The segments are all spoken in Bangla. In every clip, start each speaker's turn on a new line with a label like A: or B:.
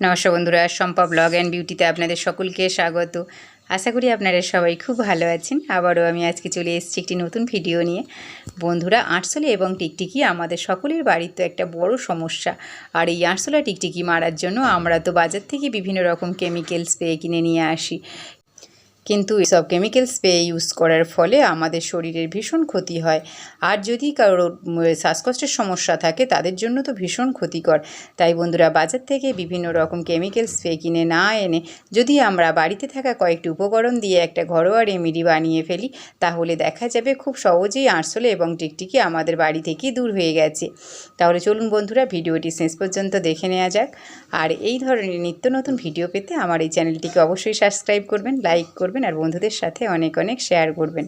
A: নমস্কার বন্ধুরা সম্পা ব্লগ অ্যান্ড বিউটিতে আপনাদের সকলকে স্বাগত। আশা করি আপনারা সবাই খুব ভালো আছেন। আবারও আমি আজকে চলে এসেছি একটি নতুন ভিডিও নিয়ে। বন্ধুরা আটসলে এবং টিকটিকি আমাদের সকলের বাড়িতে একটা বড় সমস্যা। আর এই আটশোলা টিকটিকি মারার জন্য আমরা তো বাজার থেকে বিভিন্ন রকম কেমিক্যালস স্প্রে কিনে নিয়ে আসি। কিন্তু এসব কেমিক্যাল স্প্রে ইউজ করার ফলে আমাদের শরীরের ভীষণ ক্ষতি হয়। আর যদি কারোর শ্বাসকষ্টের সমস্যা থাকে, তাদের জন্য তো ভীষণ ক্ষতিকর। তাই বন্ধুরা, বাজার থেকে বিভিন্ন রকম কেমিক্যাল স্প্রে কিনে না এনে যদি আমরা বাড়িতে থাকা কয়েকটি উপকরণ দিয়ে একটা ঘরোয়া রেমেডি বানিয়ে ফেলি, তাহলে দেখা যাবে খুব সহজেই আরশোলে এবং টিকটিকি আমাদের বাড়ি থেকেই দূর হয়ে গেছে। তাহলে চলুন বন্ধুরা, ভিডিওটি শেষ পর্যন্ত দেখে নেওয়া যাক। আর এই ধরনের নিত্য নতুন ভিডিও পেতে আমার এই চ্যানেলটিকে অবশ্যই সাবস্ক্রাইব করবেন লাইক করবেন। আর বন্ধুদের সাথে অনেক অনেক শেয়ার করবেন।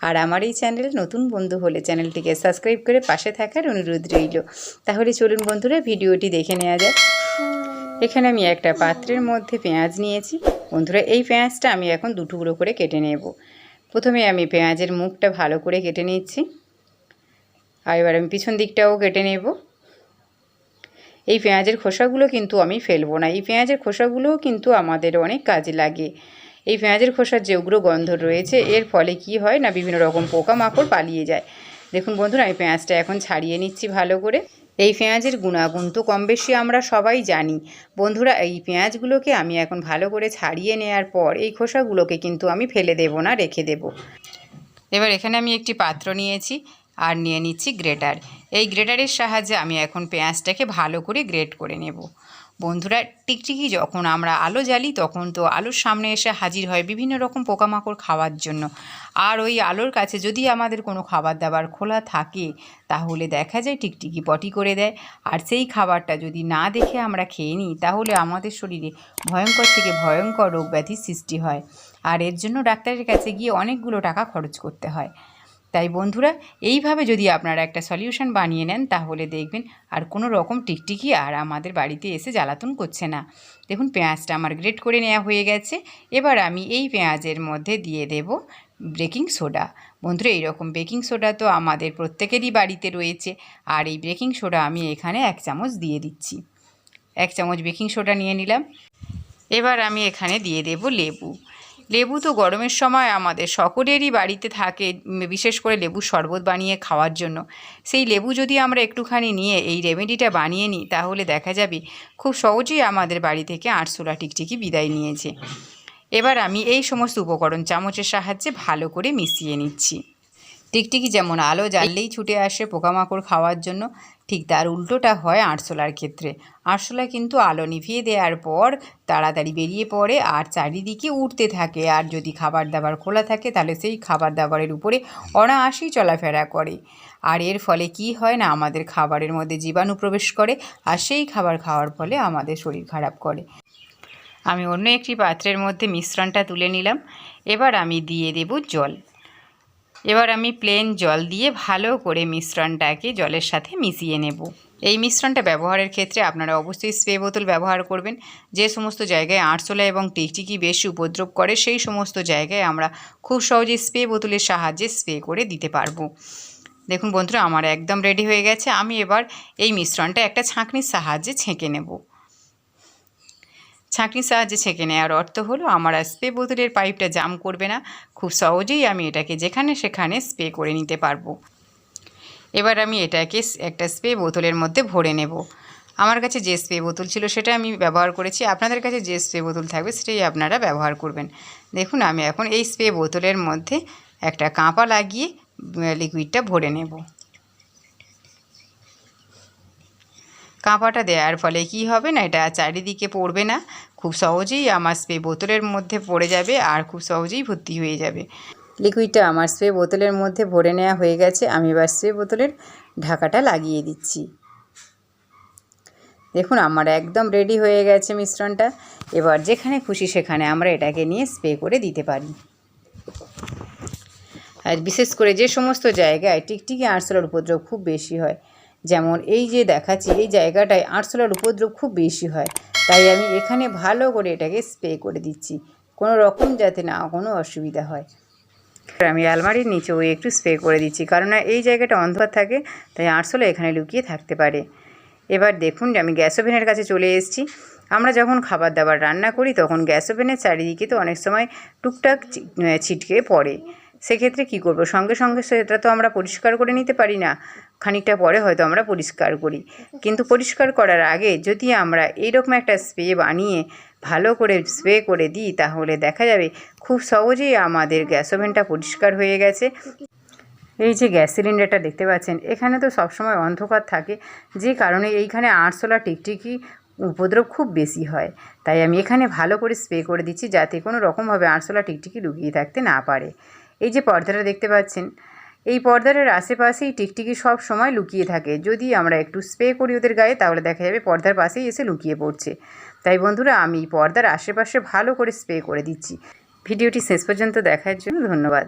A: আর আমার এই চ্যানেলে নতুন বন্ধু হলে চ্যানেলটিকে সাবস্ক্রাইব করে পাশে থাকার অনুরোধ রইল। তাহলে চলুন বন্ধুরা, ভিডিওটি দেখে নেওয়া যাক। এখানে আমি একটা পাত্রের মধ্যে পেঁয়াজ নিয়েছি। বন্ধুরা, এই পেঁয়াজটা আমি এখন দু টুকরো করে কেটে নেব। প্রথমে আমি পেঁয়াজের মুখটা ভালো করে কেটে নিচ্ছি। আর এবার আমি পিছন দিকটাও কেটে নেব। এই পেঁয়াজের খোসাগুলো কিন্তু আমি ফেলব না। এই পেঁয়াজের খোসাগুলোও কিন্তু আমাদের অনেক কাজে লাগে। এই পেঁয়াজের খোসার যে উগ্র গন্ধ রয়েছে, এর ফলে কি হয় না বিভিন্ন রকম পোকামাকড় পালিয়ে যায়? দেখুন বন্ধুরা, আমি পেঁয়াজটা এখন ছাড়িয়ে নিচ্ছি ভালো করে। এই পেঁয়াজের গুণাগুণ তো কম বেশি আমরা সবাই জানি। বন্ধুরা, এই পেঁয়াজগুলোকে আমি এখন ভালো করে ছাড়িয়ে নেওয়ার পর এই খোসাগুলোকে কিন্তু আমি ফেলে দেব না, রেখে দেব। এবার এখানে আমি একটি পাত্র নিয়েছি আর নিয়ে নিচ্ছি গ্রেটার। এই গ্রেটারের সাহায্যে আমি এখন পেঁয়াজটাকে ভালো করে গ্রেট করে নেব। বন্ধুরা টিকটিকি যখন আমরা আলো জ্বালি, তখন তো আলোর সামনে এসে হাজির হয় বিভিন্ন রকম পোকামাকড় খাওয়ার জন্য। আর ওই আলোর কাছে যদি আমাদের কোনো খাবার দাবার খোলা থাকে, তাহলে দেখা যায় টিকটিকি পটি করে দেয়। আর সেই খাবারটা যদি না দেখে আমরা খেয়ে নিই, তাহলে আমাদের শরীরে ভয়ঙ্কর থেকে ভয়ঙ্কর রোগ ব্যাধির সৃষ্টি হয়। আর এর জন্য ডাক্তারের কাছে গিয়ে অনেকগুলো টাকা খরচ করতে হয়। তাই বন্ধুরা, এইভাবে যদি আপনারা একটা সলিউশন বানিয়ে নেন, তাহলে দেখবেন আর কোনো রকম টিকটিকি আর আমাদের বাড়িতে এসে জ্বালাতন করছে না। দেখুন, পেঁয়াজটা আমার গ্রেট করে নেওয়া হয়ে গেছে। এবার আমি এই পেঁয়াজের মধ্যে দিয়ে দেব বেকিং সোডা বন্ধুরা, এইরকম বেকিং সোডা তো আমাদের প্রত্যেকেরই বাড়িতে রয়েছে। আর এই বেকিং সোডা আমি এখানে এক চামচ দিয়ে দিচ্ছি। এক চামচ বেকিং সোডা নিয়ে নিলাম। এবার আমি এখানে দিয়ে দেব লেবু। লেবু তো গরমের সময় আমাদের সকলেরই বাড়িতে থাকে, বিশেষ করে লেবু শরবত বানিয়ে খাওয়ার জন্য। সেই লেবু যদি আমরা একটুখানি নিয়ে এই রেমেডিটা বানিয়ে নিই, তাহলে দেখা যাবে খুব সহজেই আমাদের বাড়ি থেকে আরশোলা টিকটিকি বিদায় নিয়েছে। এবার আমি এই সমস্ত উপকরণ চামচের সাহায্যে ভালো করে মিশিয়ে নিচ্ছি। টিকটিকি যেমন আলো জ্বাললেই ছুটে আসে পোকামাকড় খাওয়ার জন্য ঠিক তার উল্টোটা হয় আরশোলার ক্ষেত্রে। আরশোলা কিন্তু আলো নিভিয়ে দেওয়ার পর তাড়াতাড়ি বেরিয়ে পড়ে আর চারিদিকে উঠতে থাকে। আর যদি খাবার দাবার খোলা থাকে তাহলে সেই খাবার দাবারের উপরে অনায়াসেই চলাফেরা করে। আর এর ফলে কি হয় না আমাদের খাবারের মধ্যে জীবাণু প্রবেশ করে আর সেই খাবার খাওয়ার ফলে আমাদের শরীর খারাপ করে। আমি অন্য একটি পাত্রের মধ্যে মিশ্রণটা তুলে নিলাম। এবার আমি দিয়ে দেব জল। এবার আমি প্লেন জল দিয়ে ভালো করে মিশ্রণটাকে জলের সাথে মিশিয়ে নেব। এই মিশ্রণটা ব্যবহারের ক্ষেত্রে আপনারা অবশ্যই স্প্রে বোতল ব্যবহার করবেন। যে সমস্ত জায়গায় আরশোলা এবং টিকটিকি বেশি উপদ্রব করে, সেই সমস্ত জায়গায় আমরা খুব সহজে স্প্রে বোতলের সাহায্যে স্প্রে করে দিতে পারব। দেখুন বন্ধুরা, আমার একদম রেডি হয়ে গেছে। আমি এবার এই মিশ্রণটা একটা ছাঁকনির সাহায্যে ছেঁকে নেব। ছাঁকনির সাহায্যে ছেঁকে নেওয়ার অর্থ হলো, আমার আর স্প্রে বোতলের পাইপটা জাম করবে না। খুব সহজেই আমি এটাকে যেখানে সেখানে স্প্রে করে নিতে পারব। এবার আমি এটাকে একটা স্প্রে বোতলের মধ্যে ভরে নেব। আমার কাছে যে স্প্রে বোতল ছিল সেটা আমি ব্যবহার করেছি। আপনাদের কাছে যে স্প্রে বোতল থাকবে সেটাই আপনারা ব্যবহার করবেন। দেখুন, আমি এখন এই স্প্রে বোতলের মধ্যে একটা কাঁপা লাগিয়ে লিকুইডটা ভরে নেব। কাঁপাটা দেওয়ার ফলে কি হবে না, এটা চারিদিকে পড়বে না। খুব সহজেই আমার স্প্রে বোতলের মধ্যে পড়ে যাবে আর খুব সহজেই ভর্তি হয়ে যাবে। লিকুইডটা আমার স্প্রে বোতলের মধ্যে ভরে নেওয়া হয়ে গেছে। আমি এবার স্প্রে বোতলের ঢাকাটা লাগিয়ে দিচ্ছি। দেখুন, আমার একদম রেডি হয়ে গেছে মিশ্রণটা। এবার যেখানে খুশি সেখানে আমরা এটাকে নিয়ে স্প্রে করে দিতে পারি। আর বিশেষ করে যে সমস্ত জায়গায় টিকটিকি আরশোলার উপদ্রব খুব বেশি হয় যেমন এই যে দেখাচ্ছি, এই জায়গাটায় আরশোলার উপদ্রব খুব বেশি হয়। তাই আমি এখানে ভালো করে এটাকে স্প্রে করে দিচ্ছি। কোনো রকম যাতে না কোনো অসুবিধা হয়। আমি আলমারির নিচেও একটু স্প্রে করে দিচ্ছি। কারণ এই জায়গাটা অন্ধকার থাকে, তাই আরশোলা এখানে লুকিয়ে থাকতে পারে। এবার দেখুন যে আমি গ্যাস ওভেনের কাছে চলে এসেছি। আমরা যখন খাবার দাবার রান্না করি, তখন গ্যাস ওভেনের চারিদিকে তো অনেক সময় টুকটাক ছিটকে পড়ে। সেক্ষেত্রে কী করব? সঙ্গে সঙ্গে সেটা তো আমরা পরিষ্কার করে নিতে পারি না। খানিকটা পরে হয়তো আমরা পরিষ্কার করি। কিন্তু পরিষ্কার করার আগে যদি আমরা এইরকম একটা স্প্রে বানিয়ে ভালো করে স্প্রে করে দিই, তাহলে দেখা যাবে খুব সহজেই আমাদের গ্যাস ওভেনটা পরিষ্কার হয়ে গেছে। এই যে গ্যাস সিলিন্ডারটা দেখতে পাচ্ছেন, এখানে তো সবসময় অন্ধকার থাকে। যে কারণে এইখানে আরশোলা টিকটিকি উপদ্রব খুব বেশি হয়। তাই আমি এখানে ভালো করে স্প্রে করে দিচ্ছি যাতে কোনো রকমভাবে আরশোলা টিকটিকি লুকিয়ে থাকতে না পারে। এই যে পর্দাটা দেখতে পাচ্ছেন, এই পর্দাটার আশেপাশেই টিকটিকি সব সময় লুকিয়ে থাকে। যদি আমরা একটু স্প্রে করি ওদের গায়ে, তাহলে দেখা যাবে পর্দার পাশেই এসে লুকিয়ে পড়ছে। তাই বন্ধুরা, আমি পর্দার আশেপাশে ভালো করে স্প্রে করে দিচ্ছি। ভিডিওটি শেষ পর্যন্ত দেখার জন্য ধন্যবাদ।